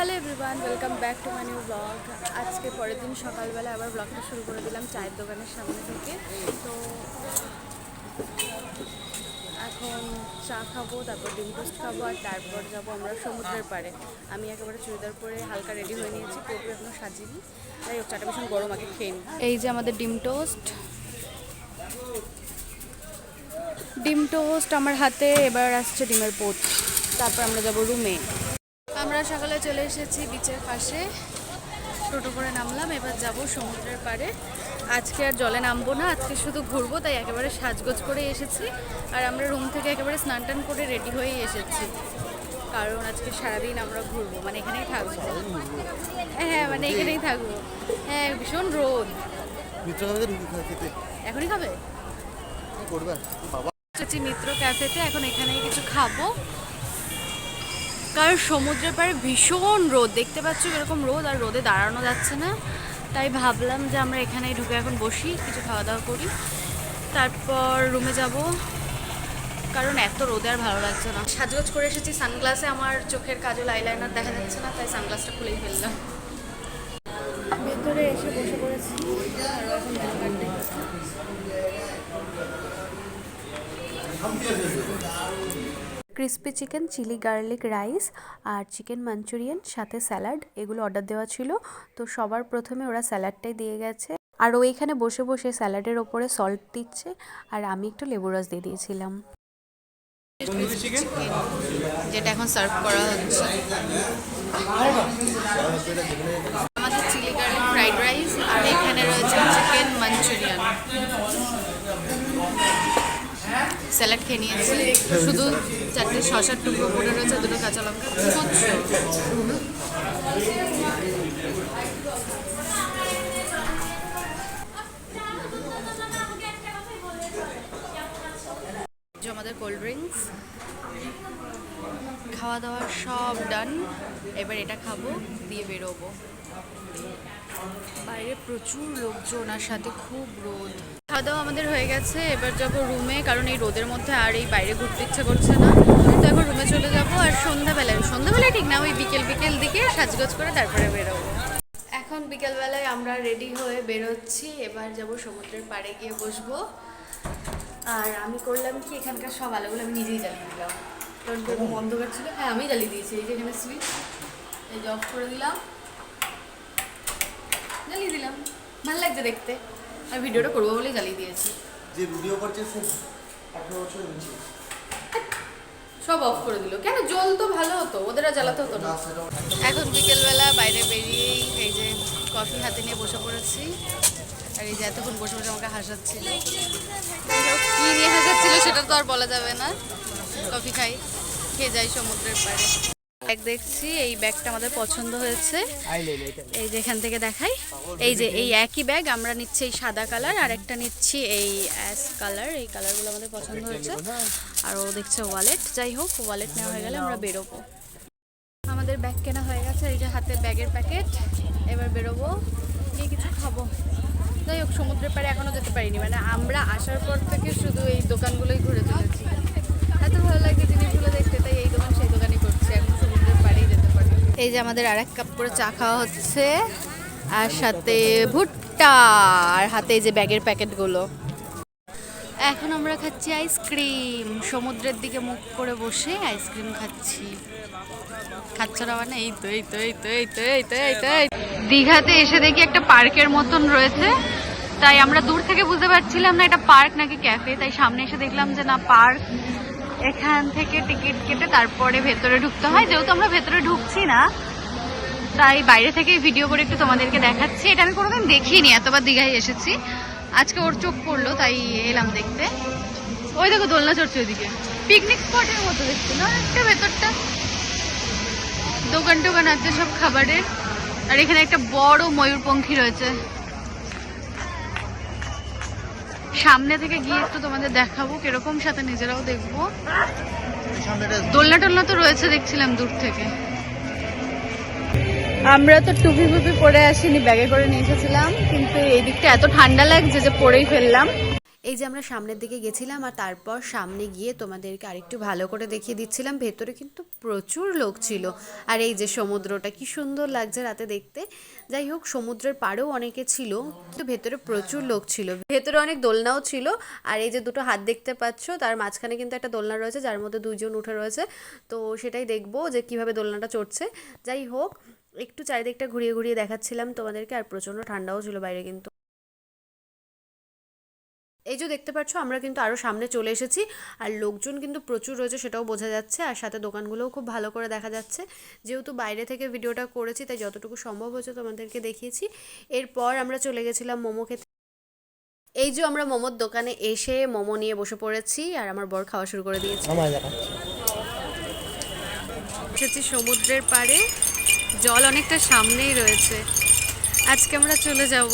Hello everyone, welcome back to my new blog. আজকে পরের দিন সকালবেলা আবার ব্লগটা শুরু করে দিলাম চায়ের দোকানের সামনে থেকে। তো এখন চা খাব, তারপর ডিম টোস্ট খাব, আর তারপর যাব আমরা সমুদ্রের পাড়ে। আমি একেবারে চুড়িদার পরে হালকা রেডি হয়ে নিয়েছি পুরোপুরি এখনও সাজিনি। তাই চাটা ভীষণ গরম, আগে খেয়ে এই যে আমাদের ডিম টোস্ট। ডিম টোস্ট আমার হাতে, এবার আসছে ডিমের পোচ তারপর আমরা যাব রুমে। আমরা সকালে চলে এসেছি বিচের পাশে। টোটো করে নামলাম এবার যাব সমুদ্রের পাড়ে। আজকে আর জলে নামবো না আজকে শুধু ঘুরবো তাই একেবারে সাজগোজ করে এসেছি। আর আমরা রুম থেকে একেবারে স্নান টান করে রেডি হয়েই এসেছি। কারণ আজকে সারাদিন আমরা ঘুরবো মানে এখানেই থাকব। হ্যাঁ মানে এখানেই থাকব। হ্যাঁ ভীষণ রোদ। এখনই খাবে? বাবা মিত্র ক্যাফেতে এখন এখানেই কিছু খাব। কারণ সমুদ্রের পাড়ে ভীষণ রোদ। দেখতে পাচ্ছ এরকম রোদ আর রোদে দাঁড়ানো যাচ্ছে না। তাই ভাবলাম যে আমরা এখানেই ঢুকে এখন বসি, কিছু খাওয়া দাওয়া করি। তারপর রুমে যাব। কারণ এত রোদে আর ভালো লাগছে না। সাজগোজ করে এসেছি সানগ্লাসে। আমার চোখের কাজল আইলাইনার দেখা যাচ্ছে না, তাই সানগ্লাসটা খুলেই ফেললাম। ভেতরে এসে বসে পড়েছি। এখন crispy chicken, chilli garlic rice আর চিকেন মাঞ্চুরিয়ান, সাথে স্যালাড। এগুলো অর্ডার দেওয়া ছিল। তো সবার প্রথমে ওরা স্যালাডটাই দিয়ে গেছে। আর ও এখানে বসে বসে স্যালাডের ওপরে সল্ট দিচ্ছে। আর আমি একটু লেবু রস দিয়ে দিয়েছিলাম। যেটা এখন সার্ভ করা হচ্ছে। আমাদের চিলি গার্লিক ফ্রাইড রাইস আর এখানে রয়েছে চিকেন মাঞ্চুরিয়ান। স্যালাড খেয়ে নিয়েছি। শুধু চারটে শশার টুকরো পড়ে রয়েছে দুটো কাঁচা লঙ্কা। আমাদের কোল্ড ড্রিঙ্কস খাওয়া দাওয়া সব ডান এবার এটা খাব, দিয়ে বেরোবো। বাইরে প্রচুর লোকজন, আর সাথে খুব রোদ। খাওয়া দাওয়া আমাদের হয়ে গেছে, এবার যাব রুমে কারণ এই রোদের মধ্যে আর এই বাইরে ঘুরতে ইচ্ছে করছে না। তো এখন রুমে চলে যাব, আর সন্ধ্যাবেলায় সন্ধ্যাবেলায় ঠিক না, ওই বিকেল বিকেল দিকে সাজগোজ করে তারপরে বেরোবো। এখন বিকেলবেলায় আমরা রেডি হয়ে বেরোচ্ছি, এবার যাব সমুদ্রের পাড়ে গিয়ে বসবো। আর আমি করলাম কি এখানকার সব আলোগুলো আমি নিজেই জ্বালিয়ে দিলাম। কারণ এরকম অন্ধকার ছিল হ্যাঁ আমি জ্বালিয়ে দিয়েছি এই যে এখানে সুইচ এই যে অফ করে দিলাম। জ্বালিয়ে দিলাম। ভালো লাগছে দেখতে। আর ভিডিওটা করব বলেই জ্বালিয়ে দিয়েছি। যে ভিডিও করছে সে আঠারো বছর নিচে। সব অফ করে দিল। কেন? জল তো ভালো হতো ওদের আর জ্বালাতে হতো না। না এখন বিকেলবেলা বাইরে বেরিয়েই এই যে কফি হাতে নিয়ে বসে পড়েছি। আর এই যে এতক্ষণ বসে বসে আমাকে হাসাচ্ছিল। কি নিয়ে হাসাচ্ছিল সেটা তো আর বলা যাবে না। কফি খাই খেয়ে যাই সমুদ্রের পাড়ে। ব্যাগ দেখছি এই ব্যাগটা আমাদের পছন্দ হয়েছে। এই যে এখান থেকে দেখাই। এই যে এই একই ব্যাগ আমরা নিচ্ছি এই সাদা কালার আর একটা নিচ্ছি এই অ্যাশ কালার। এই কালারগুলো আমাদের পছন্দ হয়েছে। আর ও দেখছে ওয়ালেট। যাই হোক ওয়ালেট নেওয়া হয়ে গেলে আমরা বেরোবো। আমাদের ব্যাগ কেনা হয়ে গেছে এই যে হাতে ব্যাগের প্যাকেট। এবার বেরোবো। গিয়ে কিছু খাব? যাই হোক, সমুদ্রের পাড়ে এখনও যেতে পারিনি। মানে আমরা আসার পর থেকে শুধু এই দোকানগুলোই ঘুরে চলেছি। এত ভালো লাগে জিনিসগুলো দেখতে, তাই এই দোকান সেই দোকানই করছি। এখন সমুদ্রের পাড়েই যেতে পারি। এই যে আমাদের আর এক কাপ করে চা খাওয়া হচ্ছে, আর সাথে ভুট্টা, আর হাতে এই যে ব্যাগের প্যাকেটগুলো। এখন আমরা খাচ্ছি আইসক্রিম। সমুদ্রের দিকে মুখ করে বসে আইসক্রিম খাচ্ছি। খাচ্ছ না মানে এই তো এই তো এই তো এই তো এই তো এই তো। দীঘাতে এসে দেখি একটা পার্কের মতন রয়েছে। তাই আমরা দূর থেকে বুঝতে পারছিলাম না এটা পার্ক নাকি ক্যাফে, তাই সামনে এসে দেখলাম যে না, পার্ক এখান থেকে টিকিট কেটে তারপরে ভেতরে ঢুকতে হয়। যেহেতু আমরা ভেতরে ঢুকছি না, তাই বাইরে থেকে ভিডিও করে একটু তোমাদেরকে দেখাচ্ছি। এটা আমি কোনোদিন দেখিনি, এতবার দীঘায় এসেছি। আজকে ওর চোখ পড়ল, তাই এলাম দেখতে। ওই দেখো, দোলনা চড়ছে ওইদিকে। পিকনিক স্পটের মতো দেখতে, না, একটা ভেতরটা। দোকান টোকান আছে সব খাবারের। আর এখানে একটা বড় ময়ূরপঙ্খী রয়েছে। সামনে থেকে গিয়ে একটু তোমাদের দেখাবো কীরকম, সাথে নিজেরাও দেখব। দোলনা টোলনা তো রয়েছে দেখছিলাম দূর থেকে। আমরা তো টুপি ফুপি পরে আসিনি, ব্যাগে করে নিয়ে এসেছিলাম, কিন্তু এই দিকটা এত ঠান্ডা লাগছে যে পরেই ফেললাম। এই যে আমরা সামনের দিকে গেছিলাম আর তারপর সামনে গিয়ে তোমাদেরকে আরেকটু ভালো করে দেখিয়ে দিচ্ছিলাম, ভেতরে কিন্তু প্রচুর লোক ছিল। আর এই যে সমুদ্রটা কি সুন্দর লাগছে রাতে দেখতে। যাই হোক, সমুদ্রের পাড়েও অনেকে ছিল, কিন্তু ভেতরে প্রচুর লোক ছিল। ভেতরে অনেক দোলনাও ছিল, আর এই যে দুটো হাত দেখতে পাচ্ছ, তার মাঝখানে কিন্তু একটা দোলনা রয়েছে, যার মধ্যে দুইজন উঠে রয়েছে। তো সেটাই দেখব যে কীভাবে দোলনাটা চড়ছে। যাই হোক, একটু চারিদিকটা ঘুরিয়ে ঘুরিয়ে দেখাচ্ছিলাম তোমাদেরকে, আর প্রচণ্ড ঠান্ডাও ছিল বাইরে কিন্তু। এই যে দেখতে পাচ্ছ আমরা কিন্তু আরও সামনে চলে এসেছি। আর লোকজন কিন্তু প্রচুর রয়েছে সেটাও বোঝা যাচ্ছে। আর সাথে দোকানগুলোও খুব ভালো করে দেখা যাচ্ছে। যেহেতু বাইরে থেকে ভিডিওটা করেছি তাই যতটুকু সম্ভব হয়েছে তোমাদেরকে দেখিয়েছি। এরপর আমরা চলে গেছিলাম মোমো খেতে। এই যে আমরা মোমোর দোকানে এসে মোমো নিয়ে বসে পড়েছি আর আমার বর খাওয়া শুরু করে দিয়েছি। এসেছি সমুদ্রের পাড়ে। জল অনেকটা সামনেই রয়েছে। আজকে আমরা চলে যাব।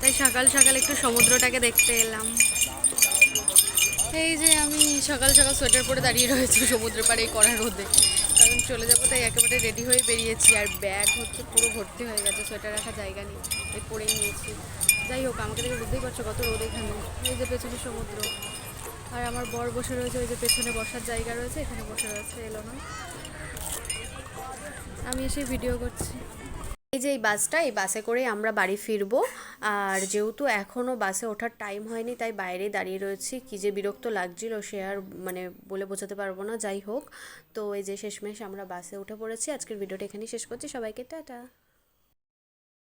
তাই সকাল সকাল একটু সমুদ্রটাকে দেখতে এলাম। এই যে আমি সকাল সকাল সোয়েটার পরে দাঁড়িয়ে রয়েছি সমুদ্র পাড়ে কড়া রোদে। কারণ চলে যাব তাই একেবারে রেডি হয়ে বেরিয়েছি। আর ব্যাগ হচ্ছে পুরো ভর্তি হয়ে গেছে, সোয়েটার রাখার জায়গা নেই এই পরেই নিয়েছি। যাই হোক, আমাকে দেখে বুঝতেই পারছ কত রোদ এখানে। এই যে পেছনে সমুদ্র। আর আমার বর বসে রয়েছে, ওই যে পেছনে বসার জায়গা রয়েছে, এখানে বসে রয়েছে, এলো না। আমি এসে ভিডিও করছি। এই যে এই বাসটা, এই বাসে করে আমরা বাড়ি ফিরব। আর যেহেতু এখনও বাসে ওঠার টাইম হয়নি, তাই বাইরে দাঁড়িয়ে রয়েছি। কি যে বিরক্ত লাগছিল, সে আর মানে বলে বোঝাতে পারব না, যাই হোক। তো এই যে শেষমেশ আমরা বাসে উঠে পড়েছি। আজকের ভিডিওটা এখানেই শেষ করছি। সবাইকে টাটা।